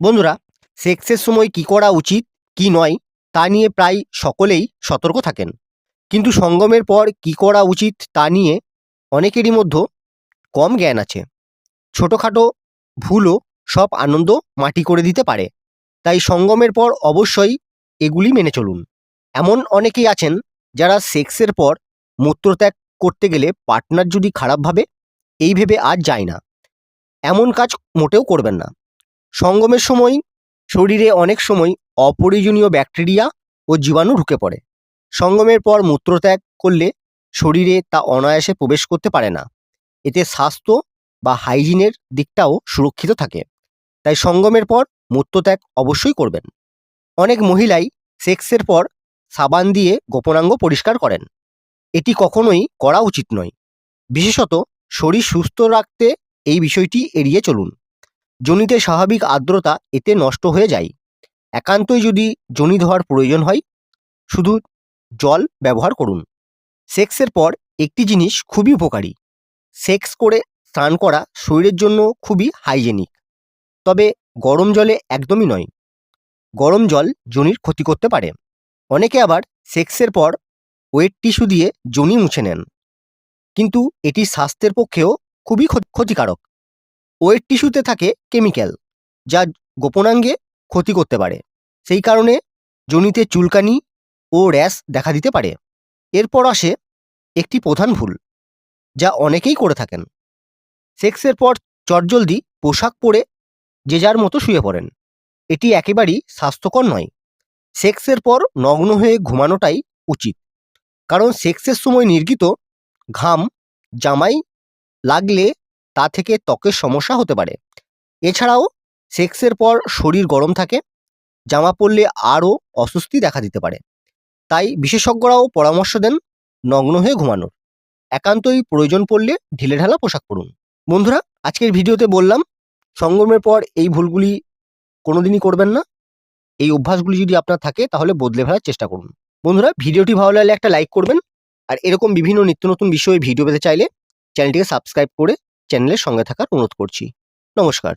বন্ধুরা সেক্সের সময় কি করা উচিত, কি নয়, তা নিয়ে প্রায় সকলেই সতর্ক থাকেন। কিন্তু সঙ্গমের পর কি করা উচিত, তা নিয়ে অনেকেরই মধ্যে কম জ্ঞান আছে। ছোটোখাটো ভুলও সব আনন্দ মাটি করে দিতে পারে। তাই সঙ্গমের পর অবশ্যই এগুলি মেনে চলুন। এমন অনেকেই আছেন যারা সেক্সের পর মূত্রত্যাগ করতে গেলে পার্টনার যদি খারাপ ভাবে এই ভেবে আর যায় না। এমন কাজ মোটেও করবেন না। সঙ্গমের সময় শরীরে অনেক সময় অপ্রয়োজনীয় ব্যাকটেরিয়া ও জীবাণু ঢুকে পড়ে। সঙ্গমের পর মূত্রত্যাগ করলে শরীরে তা অনায়াসে প্রবেশ করতে পারে না। এতে স্বাস্থ্য বা হাইজিনের দিকটাও সুরক্ষিত থাকে। তাই সঙ্গমের পর মূত্রত্যাগ অবশ্যই করবেন। অনেক মহিলাই সেক্সের পর সাবান দিয়ে গোপনাঙ্গ পরিষ্কার করেন। এটি কখনোই করা উচিত নয়। বিশেষত শরীর সুস্থ রাখতে এই বিষয়টি এড়িয়ে চলুন। জনিতে স্বাভাবিক আর্দ্রতা এতে নষ্ট হয়ে যায়। একান্তই যদি জনি ধোয়ার প্রয়োজন হয়, শুধু জল ব্যবহার করুন। সেক্সের পর একটি জিনিস খুবই উপকারী। সেক্স করে স্নান করা শরীরের জন্য খুবই হাইজেনিক। তবে গরম জলে একদমই নয়। গরম জল জনির ক্ষতি করতে পারে। অনেকে আবার সেক্সের পর ওয়েট টিস্যু দিয়ে জনি মুছে নেন। কিন্তু এটি স্বাস্থ্যের পক্ষেও খুবই ক্ষতিকারক ওয়েট টিস্যুতে থাকে কেমিক্যাল, যা গোপনাঙ্গে ক্ষতি করতে পারে। সেই কারণে জনিতে চুলকানি ও র্যাশ দেখা দিতে পারে। এরপর আসে একটি প্রধান ভুল, যা অনেকেই করে থাকেন। সেক্সের পর চটজলদি পোশাক পরে যে যার মতো শুয়ে পড়েন। এটি একেবারেই স্বাস্থ্যকর নয়। সেক্সের পর নগ্ন হয়ে ঘুমানোটাই উচিত। কারণ সেক্সের সময় নির্গিত ঘাম, জামাই লাগলে তা থেকে ত্বকের সমস্যা হতে পারে। এছাড়াও সেক্সের পর শরীর গরম থাকে, জামা পরলে আরও অস্বস্তি দেখা দিতে পারে। তাই বিশেষজ্ঞরাও পরামর্শ দেন নগ্ন হয়ে ঘুমানোর। একান্তই প্রয়োজন পড়লে ঢিলেঢালা পোশাক পরুন। বন্ধুরা, আজকের ভিডিওতে বললাম, সঙ্গমের পর এই ভুলগুলি কোনোদিনই করবেন না। এই অভ্যাসগুলি যদি আপনার থাকে, তাহলে বদলে ফেলার চেষ্টা করুন। বন্ধুরা, ভিডিওটি ভালো লাগলে একটা লাইক করবেন। আর এরকম বিভিন্ন নিত্য নতুন বিষয়ে ভিডিও পেতে চাইলে চ্যানেলটিকে সাবস্ক্রাইব করে চ্যানেলের সঙ্গে থাকার অনুরোধ করছি। নমস্কার।